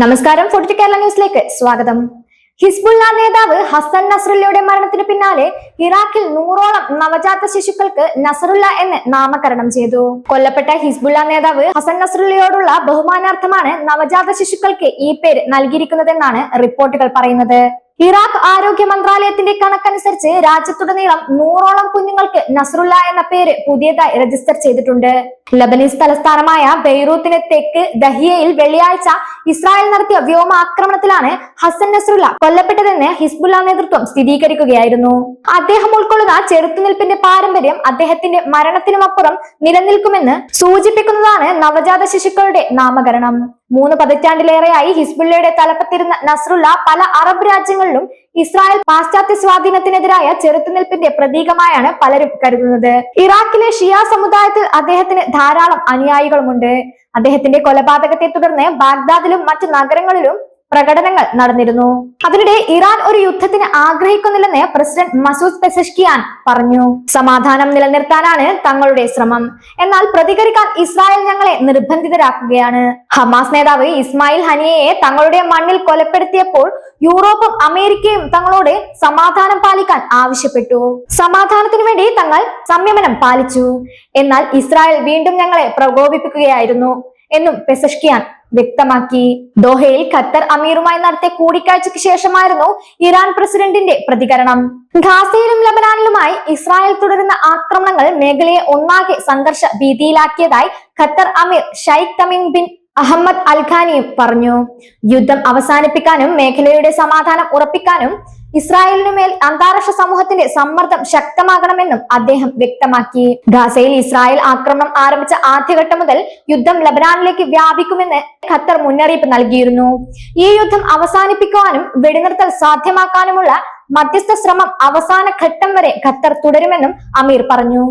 നമസ്കാരം. ഫോർട്ടി കേരള ന്യൂസിലേക്ക് സ്വാഗതം. ഹിസ്ബുള്ള നേതാവ് ഹസൻ നസറുല്ലയുടെ മരണത്തിന് പിന്നാലെ ഇറാഖിൽ നൂറോളം നവജാത ശിശുക്കൾക്ക് നസറുല്ല എന്ന് നാമകരണം ചെയ്തു. കൊല്ലപ്പെട്ട ഹിസ്ബുള്ള നേതാവ് ഹസൻ നസറുല്ലയോടുള്ള ബഹുമാനാർത്ഥമാണ് നവജാത ശിശുക്കൾക്ക് ഈ പേര് നൽകിയിരിക്കുന്നതെന്നാണ് റിപ്പോർട്ടുകൾ പറയുന്നത്. ഇറാഖ് ആരോഗ്യ മന്ത്രാലയത്തിന്റെ കണക്കനുസരിച്ച് രാജ്യത്തുടനീളം നൂറോളം കുഞ്ഞുങ്ങൾക്ക് നസറുല്ല എന്ന പേര് പുതിയതായി രജിസ്റ്റർ ചെയ്തിട്ടുണ്ട്. ലബനീസ് തലസ്ഥാനമായ ബെയ്റൂത്തിന് തെക്ക് ദഹിയയിൽ വെള്ളിയാഴ്ച ഇസ്രായേൽ നടത്തിയ വ്യോമാക്രമണത്തിലാണ് ഹസൻ നസ്രുല്ല കൊല്ലപ്പെട്ടതെന്ന് ഹിസ്ബുല്ല നേതൃത്വം സ്ഥിരീകരിക്കുകയായിരുന്നു. അദ്ദേഹം ഉൾക്കൊള്ളുന്ന ചെറുത്തുനിൽപ്പിന്റെ പാരമ്പര്യം അദ്ദേഹത്തിന്റെ മരണത്തിനുമപ്പുറം നിലനിൽക്കുമെന്ന് സൂചിപ്പിക്കുന്നതാണ് നവജാത ശിശുക്കളുടെ നാമകരണം. മൂന്ന് പതിറ്റാണ്ടിലേറെയായി ഹിസ്ബുള്ളയുടെ തലപ്പത്തിരുന്ന നസ്രുല്ല പല അറബ് രാജ്യങ്ങളിലും ഇസ്രായേൽ പാശ്ചാത്യ സ്വാധീനത്തിനെതിരായ ചെറുത്തുനിൽപ്പിന്റെ പ്രതീകമായാണ് പലരും കരുതുന്നത്. ഇറാഖിലെ ഷിയ സമുദായത്തിൽ അദ്ദേഹത്തിന് ധാരാളം അനുയായികളുമുണ്ട്. അദ്ദേഹത്തിന്റെ കൊലപാതകത്തെ തുടർന്ന് ബാഗ്ദാദിലും മറ്റു നഗരങ്ങളിലും പ്രകടനങ്ങൾ നടന്നിരുന്നു. അതിനിടെ ഇറാൻ ഒരു യുദ്ധത്തിന് ആഗ്രഹിക്കുന്നില്ലെന്ന് പ്രസിഡന്റ് മസൂദ് പെസഷ്കിയാൻ പറഞ്ഞു. സമാധാനം നിലനിർത്താനാണ് തങ്ങളുടെ ശ്രമം. എന്നാൽ പ്രതികരിക്കാൻ ഇസ്രായേൽ ഞങ്ങളെ നിർബന്ധിതരാക്കുകയാണ്. ഹമാസ് നേതാവ് ഇസ്മായിൽ ഹനിയയെ തങ്ങളുടെ മണ്ണിൽ കൊലപ്പെടുത്തിയപ്പോൾ യൂറോപ്പും അമേരിക്കയും തങ്ങളോട് സമാധാനം പാലിക്കാൻ ആവശ്യപ്പെട്ടു. സമാധാനത്തിനു വേണ്ടി തങ്ങൾ സംയമനം പാലിച്ചു. എന്നാൽ ഇസ്രായേൽ വീണ്ടും ഞങ്ങളെ പ്രകോപിപ്പിക്കുകയായിരുന്നു. എന്നും പെസഷ്കിയാൻ വ്യക്തമാക്കി. ദോഹയിൽ ഖത്തർ അമീറുമായി നടത്തിയ കൂടിക്കാഴ്ചയ്ക്ക് ശേഷമായിരുന്നു ഇറാൻ പ്രസിഡന്റിന്റെ പ്രതികരണം. ഖാസയിലും ലബനാനിലുമായി ഇസ്രായേൽ തുടരുന്ന ആക്രമണങ്ങൾ മേഖലയെ ഒന്നാകെ സംഘർഷ ഭീതിയിലാക്കിയതായി Qatar Emir Sheikh Tamim bin Ahmed അൽഖാനിയും പറഞ്ഞു യുദ്ധം അവസാനിപ്പിക്കാനും മേഖലയുടെ സമാധാനം ഉറപ്പിക്കാനും ഇസ്രായേലിനു മേൽ അന്താരാഷ്ട്ര സമൂഹത്തിന്റെ സമ്മർദ്ദം ശക്തമാകണമെന്നും അദ്ദേഹം വ്യക്തമാക്കി. ഗാസയിൽ ഇസ്രായേൽ ആക്രമണം ആരംഭിച്ച ആദ്യഘട്ടം മുതൽ യുദ്ധം ലബനാനിലേക്ക് വ്യാപിക്കുമെന്ന് ഖത്തർ മുന്നറിയിപ്പ് നൽകിയിരുന്നു. ഈ യുദ്ധം അവസാനിപ്പിക്കുവാനും വെടിനിർത്തൽ സാധ്യമാക്കാനുമുള്ള മധ്യസ്ഥ ശ്രമം അവസാന ഘട്ടം വരെ ഖത്തർ തുടരുമെന്നും അമീർ പറഞ്ഞു.